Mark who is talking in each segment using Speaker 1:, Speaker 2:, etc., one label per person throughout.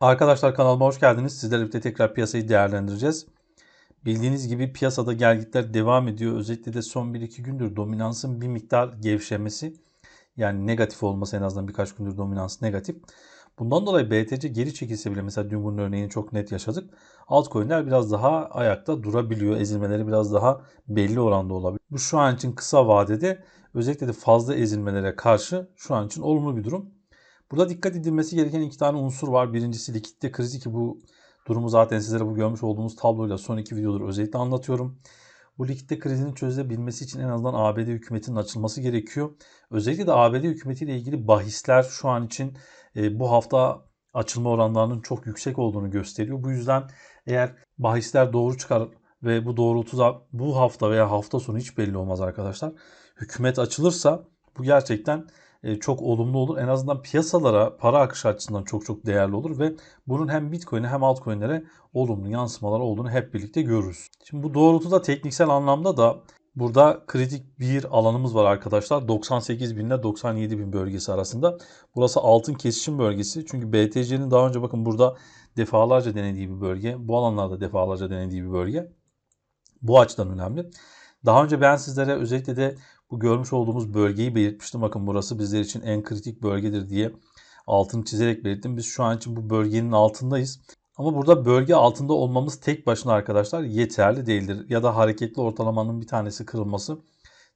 Speaker 1: Arkadaşlar kanalıma hoş geldiniz. Sizlerle birlikte tekrar piyasayı değerlendireceğiz. Bildiğiniz gibi piyasada gelgitler devam ediyor. Özellikle de son 1-2 gündür dominansın bir miktar gevşemesi. Yani negatif olması en azından birkaç gündür dominans negatif. Bundan dolayı BTC geri çekilse bile mesela dün bunun örneğini çok net yaşadık. Altcoin'ler biraz daha ayakta durabiliyor. Ezilmeleri biraz daha belli oranda olabilir. Bu şu an için kısa vadede özellikle de fazla ezilmelere karşı şu an için olumlu bir durum. Burada dikkat edilmesi gereken iki tane unsur var. Birincisi likitte krizi ki bu durumu zaten sizlere bu görmüş olduğumuz tabloyla son iki videodur özellikle anlatıyorum. Bu likitte krizinin çözülebilmesi için en azından ABD hükümetinin açılması gerekiyor. Özellikle de ABD hükümetiyle ilgili bahisler şu an için e, bu hafta açılma oranlarının çok yüksek olduğunu gösteriyor. Bu yüzden eğer bahisler doğru çıkar ve bu doğrultuda bu hafta veya hafta sonu hiç belli olmaz arkadaşlar. Hükümet açılırsa bu gerçekten çok olumlu olur. En azından piyasalara para akışı açısından çok çok değerli olur ve bunun hem Bitcoin'e hem altcoin'lere olumlu yansımalar olduğunu hep birlikte görürüz. Şimdi bu doğrultuda tekniksel anlamda da Burada kritik bir alanımız var arkadaşlar. 98 bin ile 97 bin bölgesi arasında. Burası altın kesişim bölgesi. Çünkü BTC'nin daha önce bakın burada defalarca denediği bir bölge. Bu alanlarda defalarca denediği bir bölge. Bu açıdan önemli. Daha önce ben sizlere özellikle de bu görmüş olduğumuz bölgeyi belirtmiştim. Bakın burası bizler için en kritik bölgedir diye altını çizerek belirttim. Biz şu an için bu bölgenin altındayız. Ama burada bölge altında olmamız tek başına arkadaşlar yeterli değildir. Ya da hareketli ortalamanın bir tanesi kırılması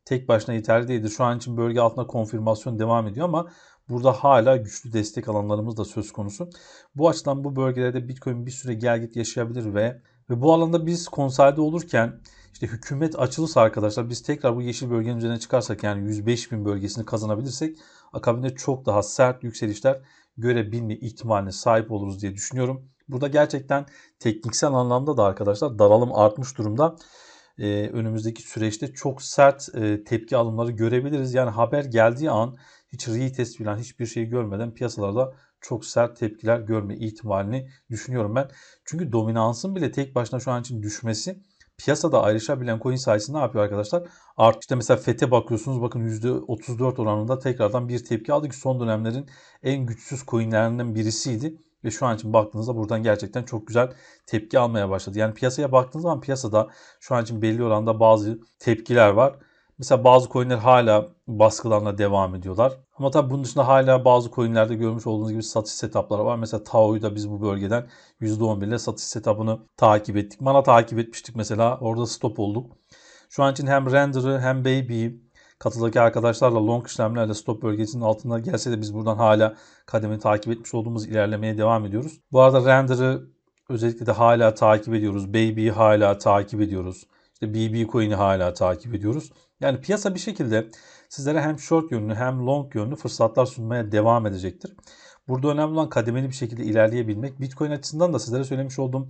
Speaker 1: tek başına yeterli değildir. Şu an için bölge altında konfirmasyon devam ediyor ama burada hala güçlü destek alanlarımız da söz konusu. Bu açıdan bu bölgelerde Bitcoin bir süre gel git yaşayabilir ve ve bu alanda biz konsolide olurken işte hükümet açılırsa arkadaşlar biz tekrar bu yeşil bölgenin üzerine çıkarsak yani 105 bin bölgesini kazanabilirsek akabinde çok daha sert yükselişler görebilme ihtimaline sahip oluruz diye düşünüyorum. Burada gerçekten tekniksel anlamda da arkadaşlar daralım artmış durumda. Ee, önümüzdeki süreçte çok sert e, tepki alımları görebiliriz. Yani haber geldiği an hiç retest falan hiçbir şey görmeden piyasalarda çok sert tepkiler görme ihtimalini düşünüyorum ben. Çünkü dominansın bile tek başına şu an için düşmesi piyasada ayrışabilen coin sayısı ne yapıyor arkadaşlar? Art işte mesela FET'e bakıyorsunuz bakın %34 oranında tekrardan bir tepki aldı ki son dönemlerin en güçsüz coinlerinden birisiydi. Ve şu an için baktığınızda buradan gerçekten çok güzel tepki almaya başladı. Yani piyasaya baktığınız zaman piyasada şu an için belli oranda bazı tepkiler var. Mesela bazı coinler hala baskılarına devam ediyorlar. Ama tabii bunun dışında hala bazı coinlerde görmüş olduğunuz gibi satış setupları var. Mesela Tao'yu da biz bu bölgeden %11 ile satış setupını takip ettik. Mana takip etmiştik mesela. Orada stop olduk. Şu an için hem Render'ı hem Baby'yi katıldaki arkadaşlarla long işlemlerle stop bölgesinin altında gelse de biz buradan hala kademini takip etmiş olduğumuz ilerlemeye devam ediyoruz. Bu arada Render'ı özellikle de hala takip ediyoruz. Baby'yi hala takip ediyoruz. İşte BB Coin'i hala takip ediyoruz. Yani piyasa bir şekilde sizlere hem short yönlü hem long yönlü fırsatlar sunmaya devam edecektir. Burada önemli olan kademeli bir şekilde ilerleyebilmek. Bitcoin açısından da sizlere söylemiş olduğum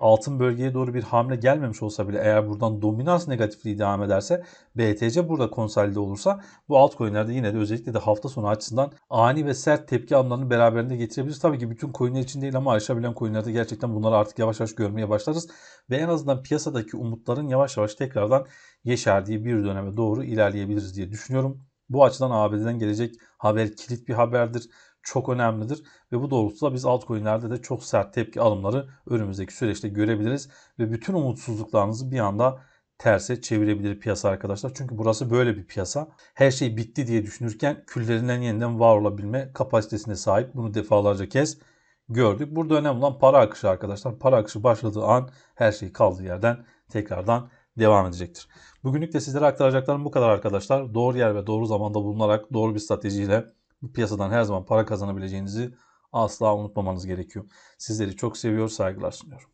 Speaker 1: altın bölgeye doğru bir hamle gelmemiş olsa bile eğer buradan dominans negatifliği devam ederse BTC burada konsolide olursa bu altcoin'lerde yine de özellikle de hafta sonu açısından ani ve sert tepki anlarını beraberinde getirebilir. Tabii ki bütün coin'ler için değil ama aşabilen coin'lerde gerçekten bunları artık yavaş yavaş görmeye başlarız ve en azından piyasadaki umutların yavaş yavaş tekrardan yeşerdiği bir döneme doğru ilerleyebiliriz diye düşünüyorum. Bu açıdan ABD'den gelecek haber kilit bir haberdir çok önemlidir. Ve bu doğrultuda biz altcoin'lerde de çok sert tepki alımları önümüzdeki süreçte görebiliriz. Ve bütün umutsuzluklarınızı bir anda terse çevirebilir piyasa arkadaşlar. Çünkü burası böyle bir piyasa. Her şey bitti diye düşünürken küllerinden yeniden var olabilme kapasitesine sahip. Bunu defalarca kez gördük. Burada önemli olan para akışı arkadaşlar. Para akışı başladığı an her şey kaldığı yerden tekrardan devam edecektir. Bugünlük de sizlere aktaracaklarım bu kadar arkadaşlar. Doğru yer ve doğru zamanda bulunarak doğru bir stratejiyle piyasadan her zaman para kazanabileceğinizi asla unutmamanız gerekiyor. Sizleri çok seviyor, saygılar sunuyorum.